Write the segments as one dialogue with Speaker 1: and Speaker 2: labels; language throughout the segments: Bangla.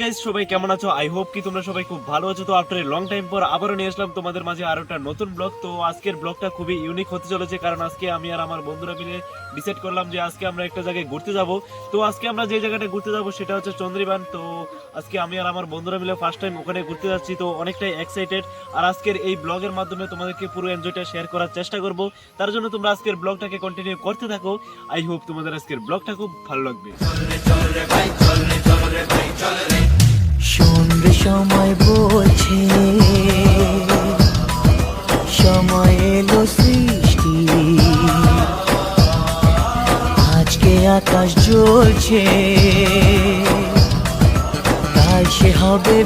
Speaker 1: গাইস সবাই কেমন আছো? আই হোপ কি তোমরা সবাই খুব ভালো আছো। তো আফটার লং টাইম পর আবারও নিয়ে আসলাম তোমাদের মাঝে আরও একটা নতুন ব্লগ তো আজকের ব্লগটা খুবই ইউনিক হতে চলেছে, কারণ আজকে আমি আর আমার বন্ধুরা মিলে ডিসাইড করলাম যে আজকে আমরা একটা জায়গায় ঘুরতে যাব। তো আজকে আমরা যে জায়গাটা ঘুরতে যাব সেটা হচ্ছে তো আজকে আমি আর আমার বন্ধুরা মিলে ফার্স্ট টাইম ওখানে ঘুরতে যাচ্ছি, তো অনেকটাই এক্সাইটেড আর আজকের এই ব্লগের মাধ্যমে তোমাদেরকে পুরো এনজয়টা শেয়ার করার চেষ্টা করব। তার জন্য তোমরা আজকের ব্লগটাকে কন্টিনিউ করতে থাকো। আই হোপ তোমাদের আজকের ব্লগটা খুব ভালো লাগবে।
Speaker 2: রে সময় বলছে সময় এলো সৃষ্টি। আজকে আকাশ জ্বলছে তাই সে হবে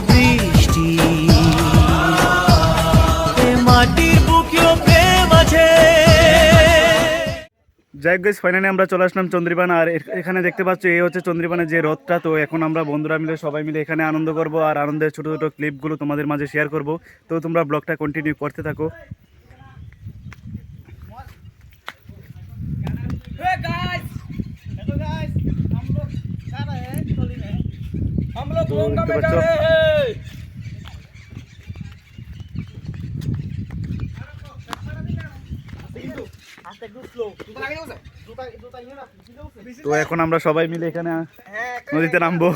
Speaker 3: যাই হোক ফাইনালি আমরা চলে আসলাম চন্দ্রিবান আর এখানে দেখতে পাচ্ছ এই হচ্ছে চন্দ্রিবানের যে রথটা। তো এখন আমরা বন্ধুরা মিলে সবাই মিলে এখানে আনন্দ করব আর আনন্দের ছোট ছোটো ক্লিপগুলো তোমাদের মাঝে শেয়ার করব। তো তোমরা ব্লগটা কন্টিনিউ করতে থাকো। তো দেখতে পাচ্ছ? তো। এখন আমরা সবাই মিলে এখানে নদীতে নামবো।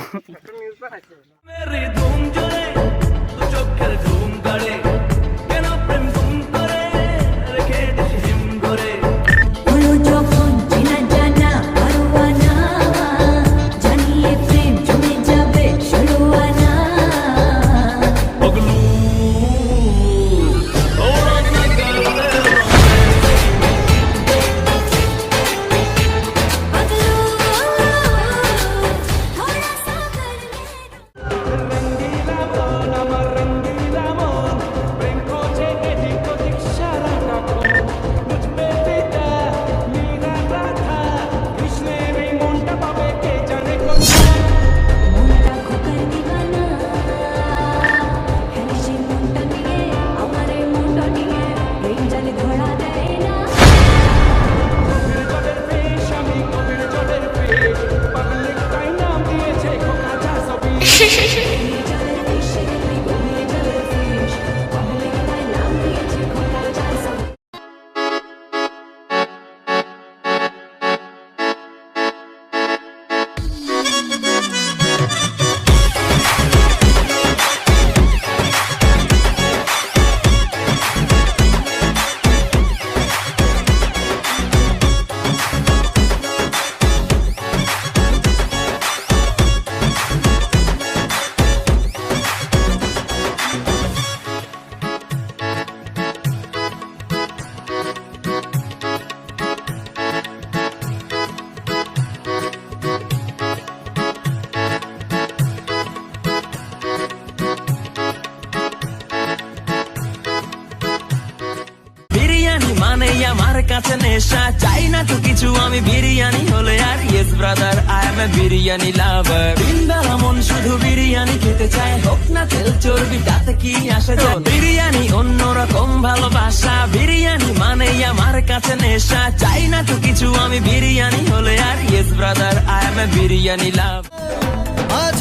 Speaker 2: বিরিয়ানি মানে আমার কাছে নেশা। চাই না তো কিছু, আমি বিরিয়ানি হলে আর yes brother I am a biryani lover দিনবেলা মন শুধু বিরিয়ানি খেতে চায়। হোক না তেল চর্বি, তাতে কি আসে যায়? বিরিয়ানি অন্যরকম ভালোবাসা। বিরিয়ানি মানে আমার কাছে নেশা। চাই না তো কিছু, আমি বিরিয়ানি হলে আর yes brother I am a biryani love
Speaker 4: আজ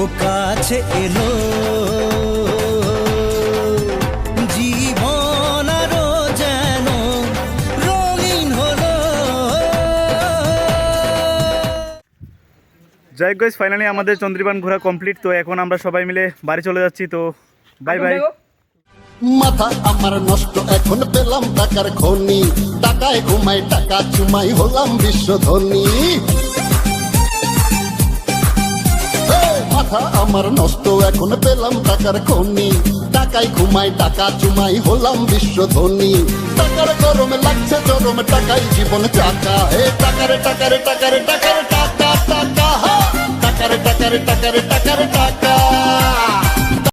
Speaker 4: ও কাছে এলো। জীবন আরও যেন রঙিন হলো।
Speaker 3: ফাইনালি আমাদের চন্দ্রিবান ঘোরা কমপ্লিট তো এখন আমরা সবাই মিলে বাড়ি চলে যাচ্ছি তো বাই বাই
Speaker 5: মাথা আমার নষ্ট এখন পেলাম টাকার খনি। টাকায় ঘুমাই টাকা চুমাই হলাম বিশ্ব মাথা আমার নষ্ট, এখন পেলাম টাকার খনি। টাকায় ঘুমাই, টাকা চুমাই হলাম বিশ্ব ধনী টাকার গরমে লাগছে, চরম টাকাই জীবন চাকা। হে টাকারে টাকারে টাকারে টাকারে টাকা টাকা। টাকারে টাকারে টাকারে টাকারে টাকা।